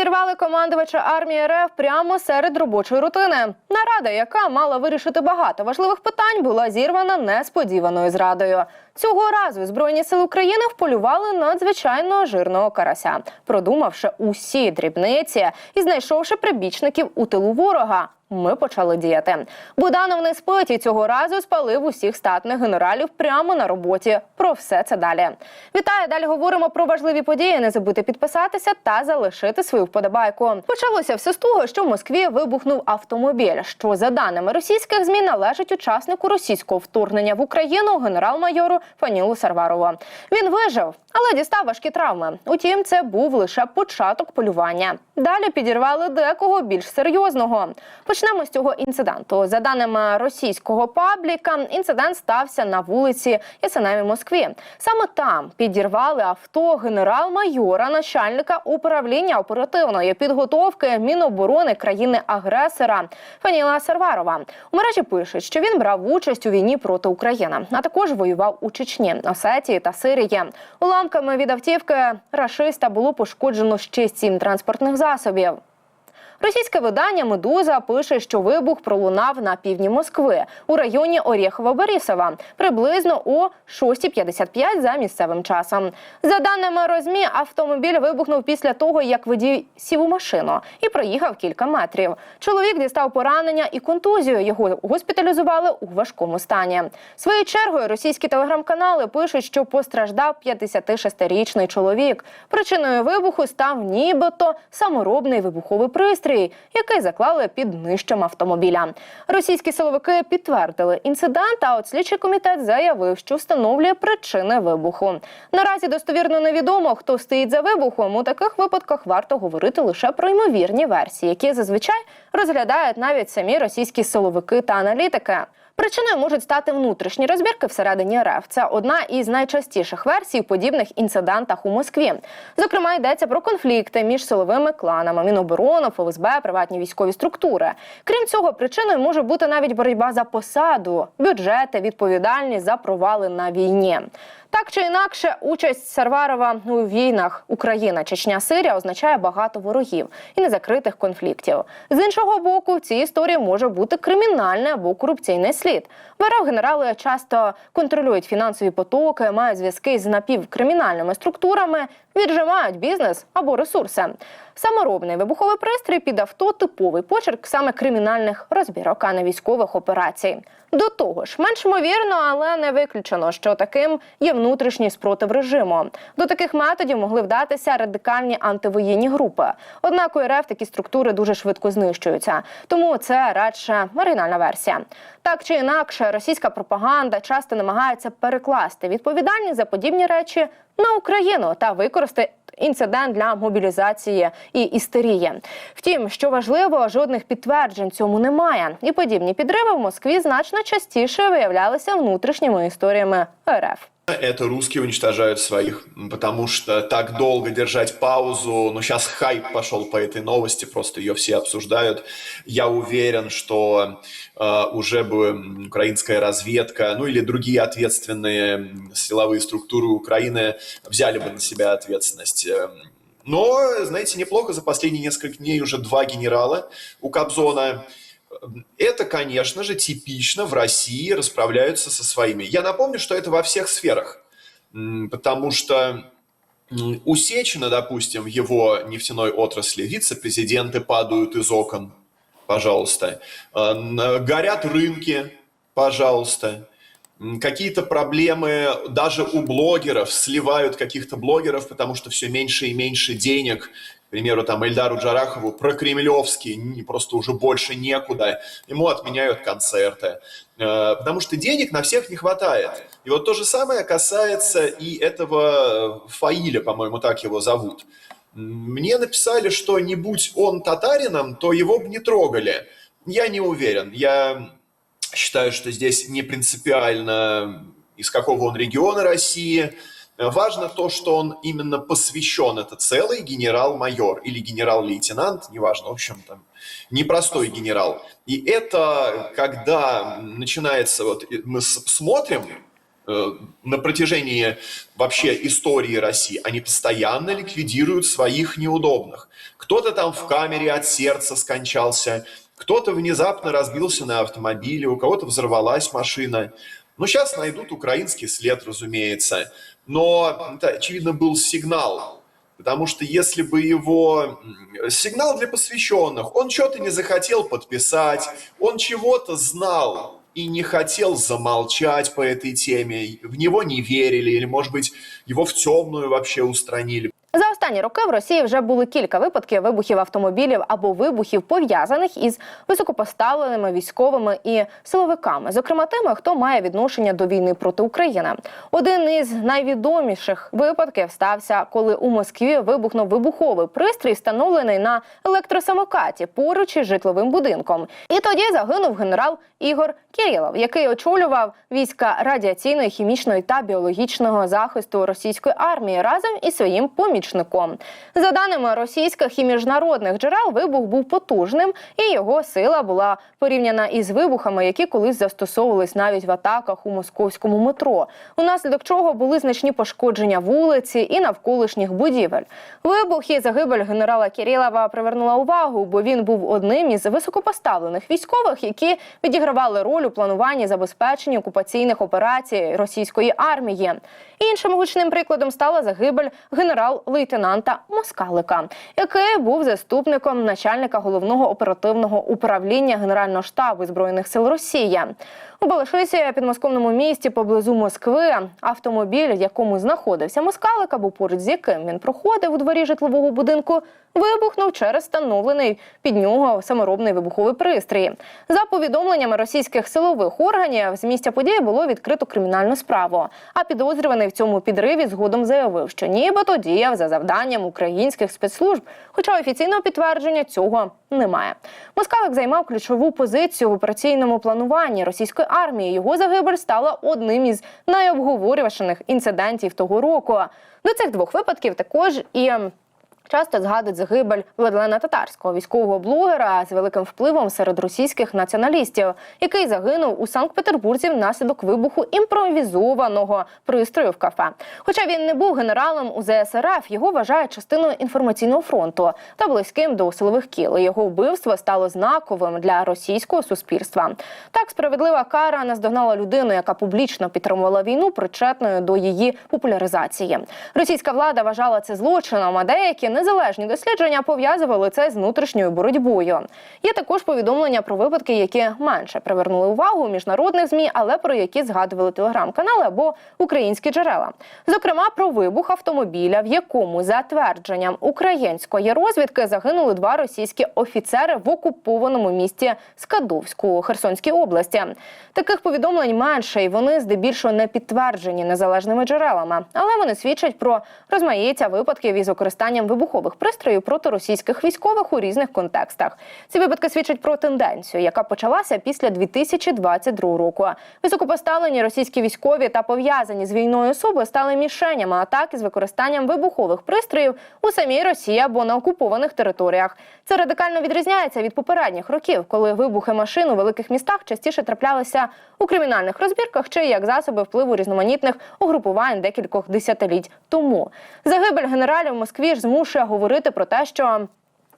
Підірвали командувача армії РФ прямо серед робочої рутини. Нарада, яка мала вирішити багато важливих питань, була зірвана несподіваною зрадою. Цього разу збройні сили України вполювали надзвичайно жирного карася, продумавши усі дрібниці і знайшовши прибічників у тилу ворога. Ми почали діяти. Буданов не спить і цього разу спалив усіх статних генералів прямо на роботі. Про все це далі. Вітаю! Далі говоримо про важливі події. Не забудьте підписатися та залишити свою вподобайку. Почалося все з того, що в Москві вибухнув автомобіль, що за даними російських змі належить учаснику російського вторгнення в Україну генерал-майору Фанілу Сарварову. Він вижив, але дістав важкі травми. Утім, це був лише початок полювання. Далі підірвали декого більш серйозного. Почнемо з цього інциденту. За даними російського пабліка, інцидент стався на вулиці Ясеневі Москві. Саме там підірвали авто генерал-майора, начальника управління оперативної підготовки Міноборони країни-агресора Фаніла Сарварова. У мережі пишуть, що він брав участь у війні проти України, а також воював у Чечні, Осетії та Сирії. Уламками від автівки рашиста було пошкоджено ще сім транспортних засобів. Російське видання Медуза пише, що вибух пролунав на півдні Москви у районі Орєхово-Борисова приблизно о 6.55 за місцевим часом. За даними Розмі, автомобіль вибухнув після того, як водій сів у машину і проїхав кілька метрів. Чоловік дістав поранення і контузію. Його госпіталізували у важкому стані. Своєю чергою російські телеграм-канали пишуть, що постраждав 56-річний чоловік. Причиною вибуху став нібито саморобний вибуховий пристрій, який заклали під нижчим автомобіля. Російські силовики підтвердили інцидент, а от слідчий комітет заявив, що встановлює причини вибуху. Наразі достовірно невідомо, хто стоїть за вибухом. У таких випадках варто говорити лише про ймовірні версії, які зазвичай розглядають навіть самі російські силовики та аналітики. Причиною можуть стати внутрішні розбірки всередині РФ. Це одна із найчастіших версій у подібних інцидентах у Москві. Зокрема, йдеться про конфлікти між силовими кланами Міноборони, ФСБ, приватні військові структури. Крім цього, причиною може бути навіть боротьба за посаду, бюджети, відповідальність за провали на війні. Так чи інакше, участь Сарварова у війнах Україна, Чечня, Сирія означає багато ворогів і незакритих конфліктів. З іншого боку, в цій історії може бути кримінальний або корупційний слід. В генерали часто контролюють фінансові потоки, мають зв'язки з напівкримінальними структурами, віджимають бізнес або ресурси. Саморобний вибуховий пристрій під авто типовий почерк саме кримінальних розбірок, а не військових операцій. До того ж, менш ймовірно, але не виключено, що таким є внутрішній спротив режиму. До таких методів могли вдатися радикальні антивоєнні групи. Однак у РФ такі структури дуже швидко знищуються. Тому це радше марginальна версія. Так чи інакше, російська пропаганда часто намагається перекласти відповідальність за подібні речі на Україну та використати інцидент для мобілізації і істерії. Втім, що важливо, жодних підтверджень цьому немає. І подібні підриви в Москві значно частіше виявлялися внутрішніми історіями РФ. Это русские уничтожают своих, потому что так долго держать паузу, ну сейчас хайп пошел по этой новости, просто ее все обсуждают. Я уверен, что э, уже бы украинская разведка, ну или другие ответственные силовые структуры Украины взяли бы на себя ответственность. Э, Но, знаете, неплохо за последние несколько дней уже два генерала у Кобзона это, конечно же, типично в России расправляются со своими. Я напомню, что это во всех сферах, потому что у Сечина, допустим, в его нефтяной отрасли вице-президенты падают из окон, пожалуйста. Горят рынки, пожалуйста. Какие-то проблемы даже у блогеров, сливают каких-то блогеров, потому что все меньше и меньше денег примеру, там Эльдару Джарахову про Кремлевский просто уже больше некуда, ему отменяют концерты, потому что денег на всех не хватает. И вот то же самое касается и этого Фаиля, по-моему, так его зовут. Мне написали, что не будь он татарином, то его бы не трогали. Я не уверен. Я считаю, что здесь не принципиально, из какого он региона России, Важно то, что он именно посвящен, это целый генерал-майор или генерал-лейтенант, неважно, в общем, там, непростой генерал. И это, когда начинается, вот мы смотрим э, на протяжении вообще истории России, они постоянно ликвидируют своих неудобных. Кто кто-то там в камере от сердца скончался, кто-то внезапно разбился на автомобиле, у кого-то взорвалась машина. Ну, сейчас найдут украинский след, разумеется. Но это, очевидно, был сигнал. Потому что если бы его... Сигнал для посвященных. Он что-то не захотел подписать, он чего-то знал и не хотел замолчать по этой теме. В него не верили, или, может быть, его в темную вообще устранили. Останні роки в Росії вже були кілька випадків вибухів автомобілів або вибухів пов'язаних із високопоставленими військовими і силовиками, зокрема тими, хто має відношення до війни проти України. Один із найвідоміших випадків стався, коли у Москві вибухнув вибуховий пристрій, встановлений на електросамокаті поруч із житловим будинком. І тоді загинув генерал Ігор Кирилов, який очолював війська радіаційної, хімічної та біологічного захисту російської армії разом із своїм помічником. За даними російських і міжнародних джерел, вибух був потужним, і його сила була порівняна із вибухами, які колись застосовувались навіть в атаках у московському метро. Унаслідок чого були значні пошкодження вулиці і навколишніх будівель. Вибух і загибель генерала Кирилова привернула увагу, бо він був одним із високопоставлених військових, які відігравали роль у плануванні забезпечення окупаційних операцій російської армії. Іншим гучним прикладом стала загибель генерал-лейтенанта Москалика, який був заступником начальника головного оперативного управління Генерального штабу збройних сил Росії. У Балашисі, підмосковному місті поблизу Москви, автомобіль, в якому знаходився Москалик, або поруч з яким він проходив у дворі житлового будинку, вибухнув через встановлений під нього саморобний вибуховий пристрій. За повідомленнями російських силових органів, з місця події було відкрито кримінальну справу. А підозрюваний в цьому підриві згодом заявив, що нібито діяв за завданням українських спецслужб, хоча офіційного підтвердження цього немає. Москалик займав ключову позицію в операційному плануванні російської армії. Його загибель стала одним із найобговорюваних інцидентів того року. До цих двох випадків також і. Часто згадують загибель Владлена Татарського, військового блогера з великим впливом серед російських націоналістів, який загинув у Санкт-Петербурзі внаслідок вибуху імпровізованого пристрою в кафе. Хоча він не був генералом у ЗСРФ, його вважають частиною інформаційного фронту та близьким до силових кіл. Його вбивство стало знаковим для російського суспільства. Так справедлива кара наздогнала людину, яка публічно підтримувала війну, причетною до її популяризації. Російська влада вважала це злочином, а деякі незалежні дослідження пов'язували це з внутрішньою боротьбою. Є також повідомлення про випадки, які менше привернули увагу міжнародних змі, але про які згадували телеграм-канали або українські джерела. Зокрема, про вибух автомобіля, в якому за твердженням української розвідки загинули два російські офіцери в окупованому місті Скадовську у Херсонській області. Таких повідомлень менше, і вони здебільшого не підтверджені незалежними джерелами, але вони свідчать про розмаїття випадків із використанням вибухових пристроїв проти російських військових у різних контекстах. Ці випадки свідчать про тенденцію, яка почалася після 2022 року. Високопоставлені російські військові та пов'язані з війною особи стали мішенями атак із використанням вибухових пристроїв у самій Росії або на окупованих територіях. Це радикально відрізняється від попередніх років, коли вибухи машин у великих містах частіше траплялися у кримінальних розбірках чи як засоби впливу різноманітних угрупувань декількох десятиліть тому. Загибель генералів в Москві ж змушує говорити про те, що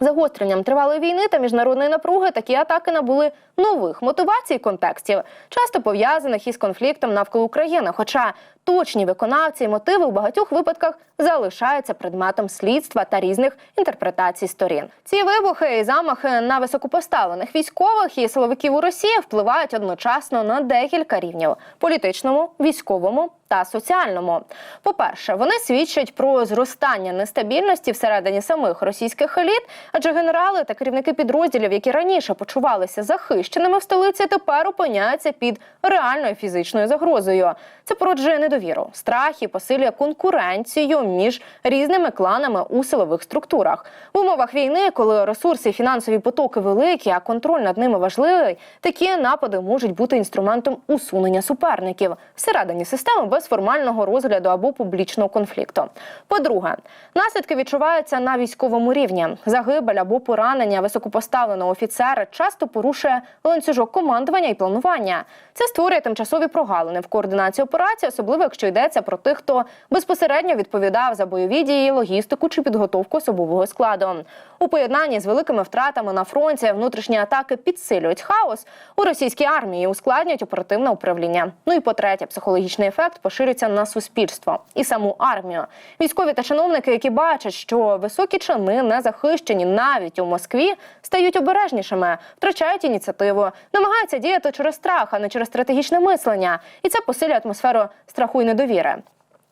Загостренням тривалої війни та міжнародної напруги такі атаки набули нових мотивацій контекстів, часто пов'язаних із конфліктом навколо України. Хоча точні виконавці і мотиви у багатьох випадках залишаються предметом слідства та різних інтерпретацій сторін. Ці вибухи і замахи на високопоставлених військових і силовиків у Росії впливають одночасно на декілька рівнів: політичному, військовому та соціальному. По-перше, вони свідчать про зростання нестабільності всередині самих російських еліт, адже генерали та керівники підрозділів, які раніше почувалися захищеними в столиці, тепер опиняються під реальною фізичною загрозою. Це породжує недовіру, страх і посилює конкуренцію між різними кланами у силових структурах. В умовах війни, коли ресурси і фінансові потоки великі, а контроль над ними важливий, такі напади можуть бути інструментом усунення суперників всередині системи без формального розгляду або публічного конфлікту. По-друге, наслідки відчуваються на військовому рівні. Загибель або поранення високопоставленого офіцера часто порушує ланцюжок командування і планування. Це створює тимчасові прогалини в координації операції, особливо якщо йдеться про тих, хто безпосередньо відповідав за бойові дії, логістику чи підготовку особового складу. У поєднанні з великими втратами на фронті внутрішні атаки підсилюють хаос у російській армії, ускладнюють оперативне управління. Ну і по третє, психологічний ефект поширюється на суспільство. І саму армію. Військові та чиновники, які бачать, що високі чини не захищені навіть у Москві, стають обережнішими, втрачають ініціативу, намагаються діяти через страх, а не через стратегічне мислення, і це посилює атмосферу страху і недовіри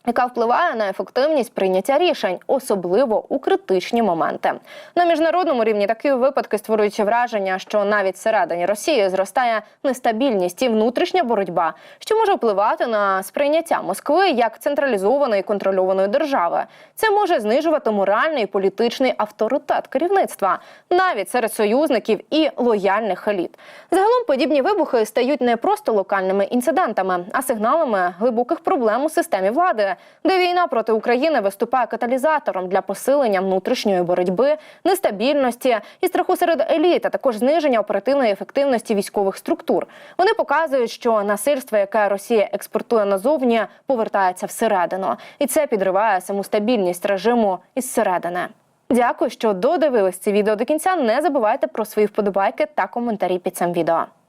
яка впливає на ефективність прийняття рішень, особливо у критичні моменти. На міжнародному рівні такі випадки створюють враження, що навіть всередині Росії зростає нестабільність і внутрішня боротьба, що може впливати на сприйняття Москви як централізованої контрольованої держави. Це може знижувати моральний і політичний авторитет керівництва, навіть серед союзників і лояльних еліт. Загалом подібні вибухи стають не просто локальними інцидентами, а сигналами глибоких проблем у системі влади, де війна проти України виступає каталізатором для посилення внутрішньої боротьби, нестабільності і страху серед еліт, а також зниження оперативної ефективності військових структур. Вони показують, що насильство, яке Росія експортує назовні, повертається всередину, і це підриває саму стабільність режиму із середини. Дякую, що додивились це відео до кінця. Не забувайте про свої вподобайки та коментарі під цим відео.